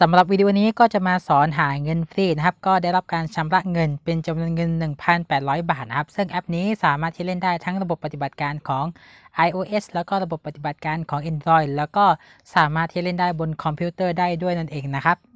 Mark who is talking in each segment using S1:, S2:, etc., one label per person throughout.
S1: สำหรับวิดีโอนี้ก็จะมาสอนหาเงินฟรีนะครับ ก็ได้รับการชำระเงินเป็นจำนวนเงิน 1,800 บาทนะครับ ซึ่งแอปนี้สามารถที่เล่นได้ทั้งระบบปฏิบัติการของ iOS แล้วก็ระบบปฏิบัติการของ Android แล้วก็สามารถที่เล่นได้บนคอมพิวเตอร์ได้ด้วยนั่นเองนะครับ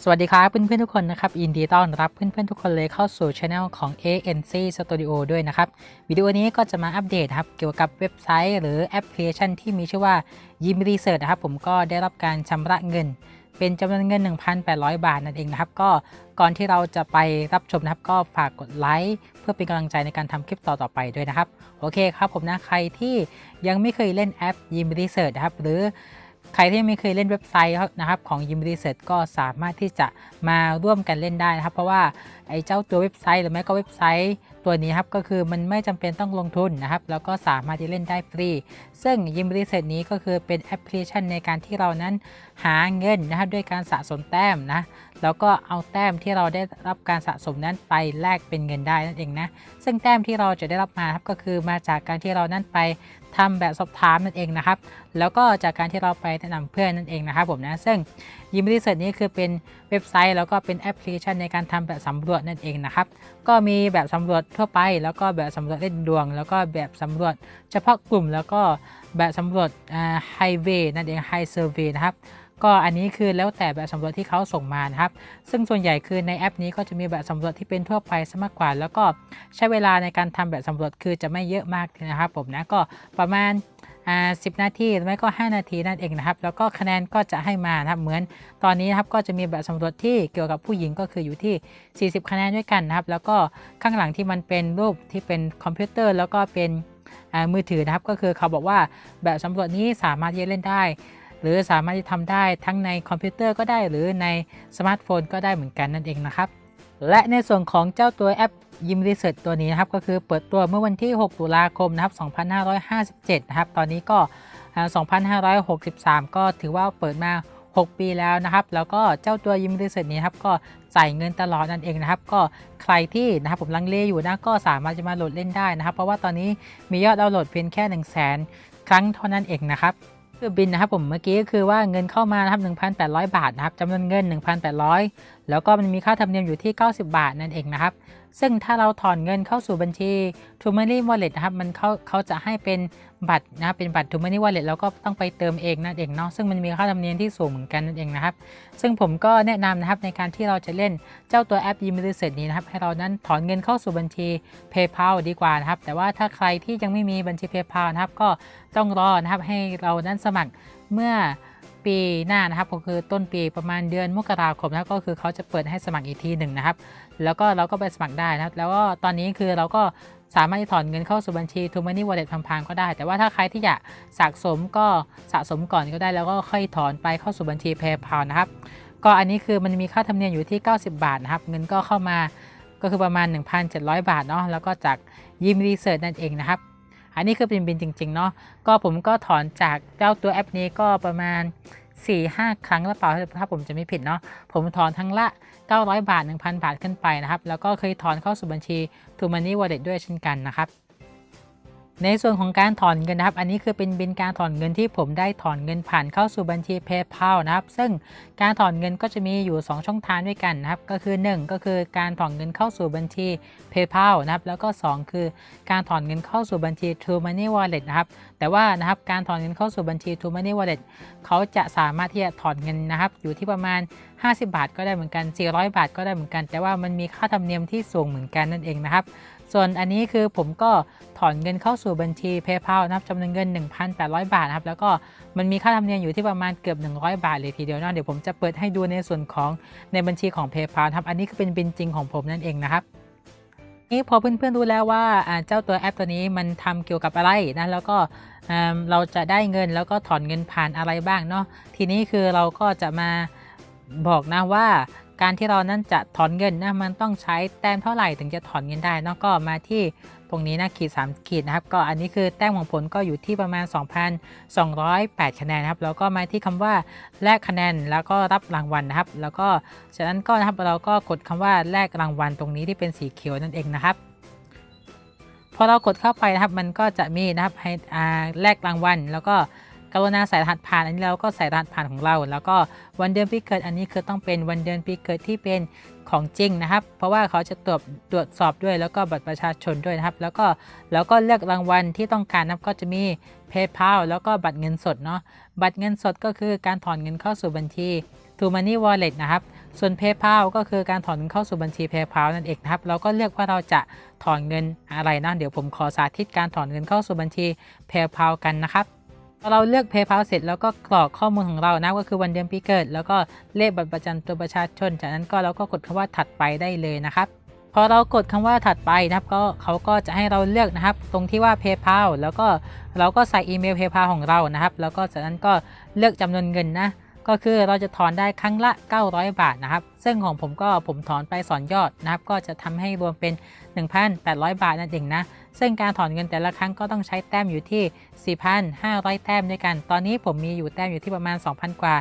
S1: สวัสดีครับเพื่อนๆทุกคนนะครับยินดีต้อนรับเพื่อนๆทุกคนเลยเข้าสู่ช anel ของ ANC Studio ด้วยนะครับวิดีโอนี้ก็จะมาอัปเดตครับเกี่ยวกับเว็บไซต์ หรือแอปพลิเคชันที่มีชื่อว่า Yim Research นะครับผมก็ได้รับการชำระเงิน เป็นจำนวนเงิน 1,800 บาทนั่นเองนะครับก็ก่อนที่เราจะไปรับชมนะครับก็ฝากกดไลค์เพื่อเป็นกำลังใจในการทำคลิปต่อๆไปด้วยนะครับโอเคครับผมนะใครที่ยังไม่เคยเล่นแอป Yim Research นะครับหรือ ใครที่ไม่เคยเล่นเว็บไซต์นะครับของ Yim Research ก็สามารถที่จะมาร่วมกันเล่นได้นะครับ เพราะว่าไอ้เจ้าตัวเว็บไซต์หรือแม้ก็เว็บไซต์ตัวนี้ครับก็คือมันไม่จำเป็นต้องลงทุนนะครับ แล้วก็สามารถที่เล่นได้ฟรี ซึ่ง Yim Research นี้ก็คือเป็นแอปพลิเคชันในการที่เรานั้นหาเงินนะครับด้วยการสะสมแต้มนะ แล้วก็เอาแต้มที่เราได้รับการสะสมนั้นไปแลกเป็นเงินได้นั่นเองนะ ซึ่งแต้มที่เราจะได้รับมาครับก็คือมาจากการที่เรานั้นไปทำแบบสอบถามนั่นเองนะครับ แล้วก็จากการที่เราไปแนะนำเพื่อนนั่นเองนะครับผมนะ ซึ่งยิมรีเสิร์ชนี้คือเป็นเว็บไซต์ แล้วก็เป็นแอปพลิเคชันในการทำแบบสำรวจนั่นเองนะครับ ก็มีแบบสำรวจทั่วไป แล้วก็แบบสำรวจเล่นดวง แล้วก็แบบสำรวจเฉพาะกลุ่ม แล้วก็แบบสำรวจไฮเวย์นั่นเองไฮเซอร์เวย์นะครับ ก็อันนี้คือแล้วแต่แบบสำรวจที่เขาส่งมานะครับ ซึ่งส่วนใหญ่คือในแอปนี้ก็จะมีแบบสำรวจที่เป็นทั่วไปซะมากกว่า แล้วก็ใช้เวลาในการทำแบบสำรวจคือจะไม่เยอะมากนะครับ ผมนะก็ประมาณอ่าสินาทีหรือไม่ก็ 5 นาทีนั่นเองนะครับ แล้วก็คะแนนก็จะให้มานะครับเหมือนตอนนี้นะครับก็จะมีแบบสำรวจที่เกี่ยวกับผู้หญิงก็คืออยู่ที่ 40 คะแนนด้วยกันนะครับ แล้วก็ข้างหลังที่มันเป็นรูปที่เป็นคอมพิวเตอร์แล้วก็เป็นมือถือนะครับก็คือเขาบอกว่าแบบสำรวจนี้สามารถเล่นได้ หรือสามารถที่ทำได้ทั้งในคอมพิวเตอร์ก็ได้หรือในสมาร์ทโฟนก็ได้เหมือนกันนั่นเองนะครับ และในส่วนของเจ้าตัวแอปยิมรีเสิร์ชตัวนี้นะครับก็คือเปิดตัวเมื่อวันที่ 6 ตุลาคมนะครับ 2557 นะครับ ตอนนี้ก็ 2563 ก็ถือว่าเปิดมา 6 ปีแล้วนะครับ แล้วก็เจ้าตัวยิมรีเสิร์ชนี้ครับก็จ่ายเงินตลอดนั่นเองนะครับ ก็ใครที่นะครับผมลังเลอยู่นะก็สามารถจะมาโหลดเล่นได้นะครับ เพราะว่าตอนนี้มียอดดาวน์โหลดเพียงแค่ 1 0 0 0 0แครั้งเท่านั้นเองนะครับ คือบินนะครับผมเมื่อกี้ก็คือว่าเงินเข้ามานะครับ1,800 บาทนะครับจำนวนเงิน 1,800 แล้วก็มันมีค่าธรรมเนียมอยู่ที่ 90 บาทนั่นเองนะครับ ซึ่งถ้าเราถอนเงินเข้าสู่บัญชี t ู m o n y Wallet นะครับมันเขาเขาจะให้เป็น บัตรนะเป็นบัตร t ู m o n e y Wallet แล้วก็ต้องไปเติมเองนั่นเองเนาะซึ่งมันมีค่าธรรมเนียมที่สูงเหมือนกันนั่นเองนะครับ ซึ่งผมก็แนะนำนะครับในการที่เราจะเล่นเจ้าตัวแอป y i m r e s e t นี้นะครับให้เรานั้นถอนเงินเข้าสู่บัญชี PayPal ดีกว่านะครับ แต่ว่าถ้าใครที่ยังไม่มีบัญชี PayPal นะครับก็ต้องรอนะครับให้เรานั้นสมัครเมื่อปีหน้านะครับก็คือต้นปีประมาณเดือนมกราคมนะก็คือเขาจะเปิดให้สมัครอีกทีหนึ่งนะครับ แล้วก็เราก็ไปสมัครได้นะครับ แล้วก็ตอนนี้คือเราก็ สามารถถอนเงินเข้าสู่บัญชี t ู m o n e y Wallet พังๆก็ได้ แต่ว่าถ้าใครที่อยากสะสมก็สะสมก่อนก็ได้ แล้วก็ค่อยถอนไปเข้าสู่บัญชี PayPal นะครับ ก็อันนี้คือมันมีค่าธรรมเนียมอยู่ที่ 90 บาทนะครับ เงินก็เข้ามาก็คือประมาณ 1,700 บาทเนาะ แล้วก็จากยิมรีเสิร์ชนั่นเองนะครับ อันนี้คือเป็นบินจริงๆเนาะ ก็ผมก็ถอนจากเจ้าตัวแอปนี้ก็ประมาณ 4-5 ครั้งแล้วเปล่าถ้าผมจะไม่ผิดเนาะผมถอนทั้งละ 900 บาท 1,000 บาทขึ้นไปนะครับ แล้วก็เคยถอนเข้าสู่บัญชี t ู Money Wallet ด้วยเช่นกันนะครับ ในส่วนของการถอนเงินนะครับ อันนี้คือเป็นบินการถอนเงินที่ผมได้ถอนเงินผ่านเข้าสู่บัญชี PayPal นะครับ ซึ่งการถอนเงินก็จะมีอยู่ 2 ช่องทางด้วยกันนะครับ ก็คือ 1 ก็คือการถอนเงินเข้าสู่บัญชี PayPal นะครับ แล้วก็ 2 คือการถอนเงินเข้าสู่บัญชี True Money Wallet นะครับ แต่ว่านะครับการถอนเงินเข้าสู่บัญชี True Money Wallet เขาจะสามารถที่จะถอนเงินนะครับ อยู่ที่ประมาณ 50 บาท ก็ได้เหมือนกัน 400 บาท ก็ได้เหมือนกัน แต่ว่ามันมีค่าธรรมเนียมที่สูงเหมือนกันนั่นเองนะครับ ส่วนอันนี้คือผมก็ถอนเงินเข้าสู่บัญชี PayPal นะครับจำนวนเงิน 1,800 บาทนะครับแล้วก็มันมีค่าธรรมเนียมอยู่ที่ประมาณเกือบ 100 บาทเลยทีเดียวนะเดี๋ยวผมจะเปิดให้ดูในส่วนของในบัญชีของ PayPal ครับอันนี้คือเป็นบินจริงของผมนั่นเองนะครับนี่พอเพื่อนๆรู้แล้วว่าเจ้าตัวแอปตัวนี้มันทำเกี่ยวกับอะไรนะแล้วก็เราจะได้เงินแล้วก็ถอนเงินผ่านอะไรบ้างเนาะทีนี้คือเราก็จะมาบอกนะว่า การที่เรานั้นจะถอนเงินนะมันต้องใช้แต้มเท่าไหร่ถึงจะถอนเงินได้นะก็มาที่ตรงนี้นะขีด3ขีดนะครับก็อันนี้คือแต้มของผลก็อยู่ที่ประมาณ 2,208 คะแนนนะครับแล้วก็มาที่คำว่าแลกคะแนนแล้วก็รับรางวัลนะครับ แล้วก็จากนั้นก็นะครับเราก็กดคำว่าแลกรางวัลตรงนี้ที่เป็นสีเขียวนั่นเองนะครับพอเรากดเข้าไปนะครับมันก็จะมีนะครับให้แลกรางวัลแล้วก็ กรุณาใส่รหัสผ่านอันนี้เราก็ใส่รหัสผ่านของเรา แล้วก็วันเดือนปีเกิดอันนี้คือต้องเป็นวันเดือนปีเกิดที่เป็นของจริงนะครับ เพราะว่าเขาจะตรวจตรวจสอบด้วย แล้วก็บัตรประชาชนด้วยนะครับ แล้วก็แล้วก็เลือกรางวัลที่ต้องการนะครับก็จะมี PayPal แล้วก็บัตรเงินสดเนาะบัตรเงินสดก็คือการถอนเงินเข้าสู่บัญชี True Money Wallet นะครับส่วน PayPal ก็คือการถอนเงินเข้าสู่บัญชี PayPal นั่นเองนะครับ เราก็เลือกว่าเราจะถอนเงินอะไรนะเดี๋ยวผมขอสาธิตการถอนเงินเข้าสู่บัญชี PayPal กันนะครับ พอเราเลือก PayPal เสร็จแล้วก็กรอกข้อมูลของเรานะก็คือวันเดือนปีเกิด แล้วก็เลขบัตรประจำตัวประชาชน จากนั้นก็เราก็กดคำว่าถัดไปได้เลยนะครับพอเรากดคำว่าถัดไปนะครับก็เขาก็จะให้เราเลือกนะครับ ตรงที่ว่า PayPal แล้วก็เราก็ใส่อีเมล PayPal ของเรานะครับ แล้วก็จากนั้นก็เลือกจำนวนเงินนะ ก็คือเราจะถอนได้ครั้งละ 900 บาทนะครับ ซึ่งของผมก็ผมถอนไปสอนยอดนะครับ ก็จะทำให้รวมเป็น 1,800 บาทนั่นเองนะ ซึ่งการถอนเงินแต่ละครั้งก็ต้องใช้แต้มอยู่ที่ 4,500 แต้มด้วยกัน ตอนนี้ผมมีอยู่แต้มอยู่ที่ประมาณ 2,000 กว่า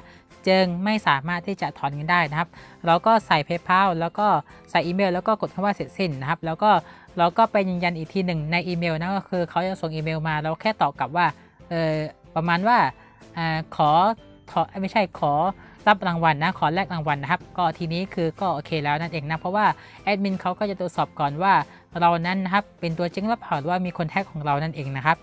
S1: จึงไม่สามารถที่จะถอนเงินได้นะครับ เราก็ใส่ PayPal แล้วก็ใส่อีเมล แล้วก็กดคำว่าเสร็จสิ้นนะครับ แล้วก็เราก็ไปยืนยันอีกทีหนึ่งในอีเมลนะก็คือเขาจะส่งอีเมลมาเราแค่ตอบกลับว่าเออประมาณว่าอ่าขอ ขอไม่ใช่ขอรับรางวัลนะ ขอแลกรางวัลนะครับ ก็ทีนี้คือก็โอเคแล้วนั่นเองนะ เพราะว่าแอดมินเขาก็จะตรวจสอบก่อนว่าเรานั้นนะครับเป็นตัวจริงหรือเปล่าหรือว่ามีคนแท็กของเรานั่นเองนะครับ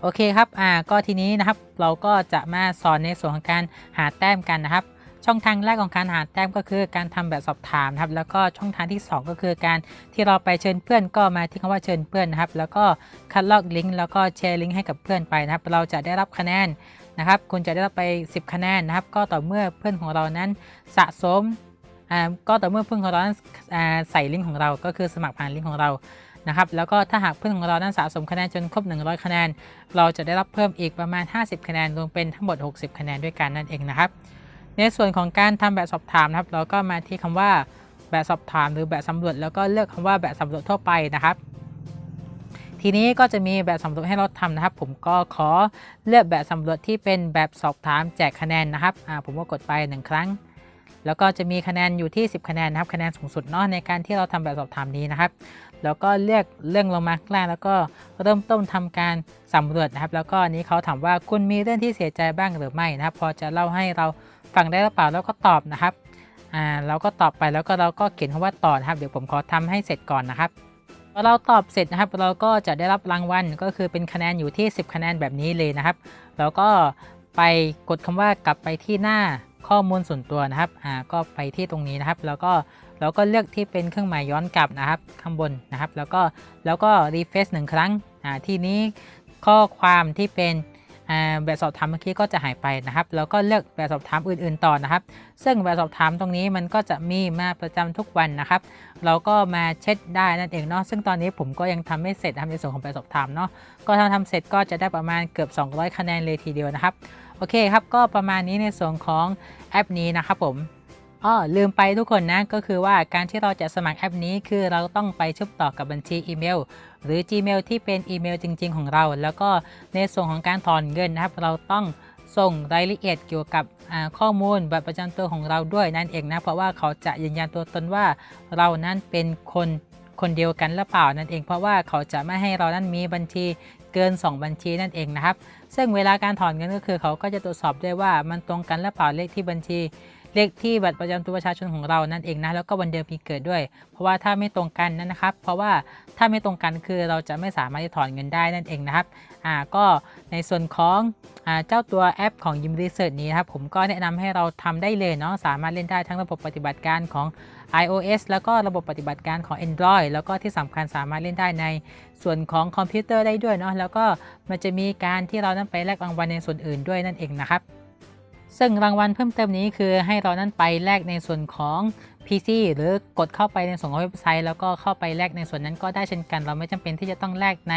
S1: โอเคครับ อ่า ก็ทีนี้นะครับ เราก็จะมาสอนในส่วนของการหาแต้มกันนะครับ ช่องทางแรกของการหาแต้มก็คือการทำแบบสอบถามนะครับ แล้วก็ช่องทางที่ 2 ก็คือการที่เราไปเชิญเพื่อนก็มาที่คำว่าเชิญเพื่อนนะครับ แล้วก็คัดลอกลิงก์แล้วก็แชร์ลิงก์ให้กับเพื่อนไปนะครับ เราจะได้รับคะแนน นะครับ คุณจะได้รับไป 10 คะแนนนะครับ ก็ต่อเมื่อเพื่อนของเรานั้นสะสมก็ต่อเมื่อเพื่อนของเรานั้นใส่ลิงก์ของเรา ก็คือสมัครผ่านลิงก์ของเรานะครับ แล้วก็ถ้าหากเพื่อนของเรานั้นสะสมคะแนนจนครบ 100 คะแนน เราจะได้รับเพิ่มอีกประมาณ 50 คะแนน รวมเป็นทั้งหมด 60 คะแนนด้วยกันนั่นเองนะครับ ในส่วนของการทำแบบสอบถามนะครับ เราก็มาที่คำว่าแบบสอบถามหรือแบบสำรวจ แล้วก็เลือกคำว่าแบบสำรวจทั่วไปนะครับ ทีนี้ก็จะมีแบบสำรวจให้เราทำนะครับ ผมก็ขอเลือกแบบสำรวจที่เป็นแบบสอบถามแจกคะแนนนะครับอ่าผมก็กดไป 1 ครั้ง แล้วก็จะมีคะแนนอยู่ที่ 10 คะแนนนะครับคะแนนสูงสุดเนาะในการที่เราทำแบบสอบถามนี้นะครับ แล้วก็เลือกเรื่องลงมาข้างล่างแล้วก็เริ่มต้นทำการสำรวจนะครับ แล้วก็อันนี้เขาถามว่าคุณมีเรื่องที่เสียใจบ้างหรือไม่นะครับ พอจะเล่าให้เราฟังได้หรือเปล่าแล้วก็ตอบนะครับอ่าเราก็ตอบไปแล้วก็เราก็เขียนคำว่าต่อนะครับ เดี๋ยวผมขอทำให้เสร็จก่อนนะครับ พอเราตอบเสร็จนะครับ เราก็จะได้รับรางวัลก็คือเป็นคะแนนอยู่ที่ 10 คะแนนแบบนี้เลยนะครับ แล้วก็ไปกดคำว่ากลับไปที่หน้าข้อมูลส่วนตัวนะครับ อ่า ก็ไปที่ตรงนี้นะครับ แล้วก็เราก็เลือกที่เป็นเครื่องหมายย้อนกลับนะครับ ข้างบนนะครับ แล้วก็แล้วก็รีเฟซหนึ่งครั้ง อ่า ทีนี้ข้อความที่เป็น แบบสอบถามเมื่อกี้ก็จะหายไปนะครับ แล้วก็เลือกแบบสอบถามอื่นๆต่อนะครับ ซึ่งแบบสอบถามตรงนี้มันก็จะมีมาประจำทุกวันนะครับ เราก็มาเช็ดได้นั่นเองเนาะ ซึ่งตอนนี้ผมก็ยังทำไม่เสร็จทำในส่วนของแบบสอบถามเนาะ ก็ถ้าทำเสร็จก็จะได้ประมาณเกือบ 200 คะแนนเลยทีเดียวนะครับ โอเคครับ ก็ประมาณนี้ในส่วนของแอปนี้นะครับผม อ้อลืมไปทุกคนนะ ก็คือว่าการที่เราจะสมัครแอปนี้คือเราต้องไปเชุบต่อกับบัญชีอีเมล หรือ Gmail ที่เป็นอีเมลจริง ๆ ของเรา แล้วก็ในส่วนของการถอนเงินนะครับ เราต้องส่งรายละเอียดเกี่ยวกับข้อมูลบัตรประจำตัวของเราด้วยนั่นเองนะ เพราะว่าเขาจะยืนยันตัวตนว่าเรานั้นเป็นคนคนเดียวกันหรือเปล่านั่นเอง เพราะว่าเขาจะไม่ให้เรานั้นมีบัญชีเกิน 2 บัญชีนั่นเองนะครับ ซึ่งเวลาการถอนเงินก็คือเขาก็จะตรวจสอบด้วยว่ามันตรงกันหรือเปล่าเลขที่บัญชี เลขที่บัตรประจำตัวประชาชนของเรานั่นเองนะแล้วก็วันเดือนปีเกิดด้วย เพราะว่าถ้าไม่ตรงกันนั่นนะครับ เพราะว่าถ้าไม่ตรงกันคือเราจะไม่สามารถจะถอนเงินได้นั่นเองนะครับอ่าก็ในส่วนของอ่าเจ้าตัวแอปของยิมรีเสิร์ชนี้นะครับผมก็แนะนำให้เราทำได้เลยเนาะสามารถเล่นได้ทั้งระบบปฏิบัติการของ iOS แล้วก็ระบบปฏิบัติการของ Android แล้วก็ที่สำคัญสามารถเล่นได้ในส่วนของคอมพิวเตอร์ได้ด้วยเนาะแล้วก็มันจะมีการที่เรานั้นไปแลกรางวัลในส่วนอื่นด้วยนั่นเองนะครับ ซึ่งรางวัลเพิ่มเติมนี้คือให้เรานั้นไปแลกในส่วนของ PC หรือกดเข้าไปในส่วนของเว็บไซต์ แล้วก็เข้าไปแลกในส่วนนั้นก็ได้เช่นกัน เราไม่จำเป็นที่จะต้องแลกใน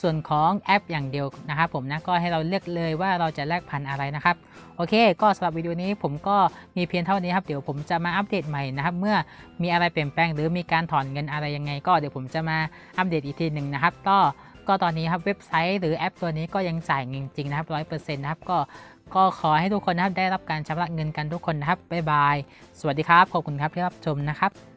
S1: ส่วนของแอปอย่างเดียวนะครับผมนะก็ให้เราเลือกเลยว่าเราจะแลกพันอะไรนะครับโอเค ก็สำหรับวิดีโอนี้ผมก็มีเพียงเท่านี้ครับเดี๋ยวผมจะมาอัปเดตใหม่นะครับเมื่อมีอะไรเปลี่ยนแปลง หรือมีการถอนเงินอะไรยังไง ก็เดี๋ยวผมจะมาอัปเดตอีกทีหนึ่งนะครับก็ก็ตอนนี้ครับเว็บไซต์หรือแอปตัวนี้ก็ยังจ่ายเงินจริงนะครับร้อยเปอร์เซ็นต์นะครับก็ ก็ขอให้ทุกคนนะครับได้รับการชำระเงินกันทุกคนนะครับบ๊ายบาย สวัสดีครับ ขอบคุณครับที่รับชมนะครับ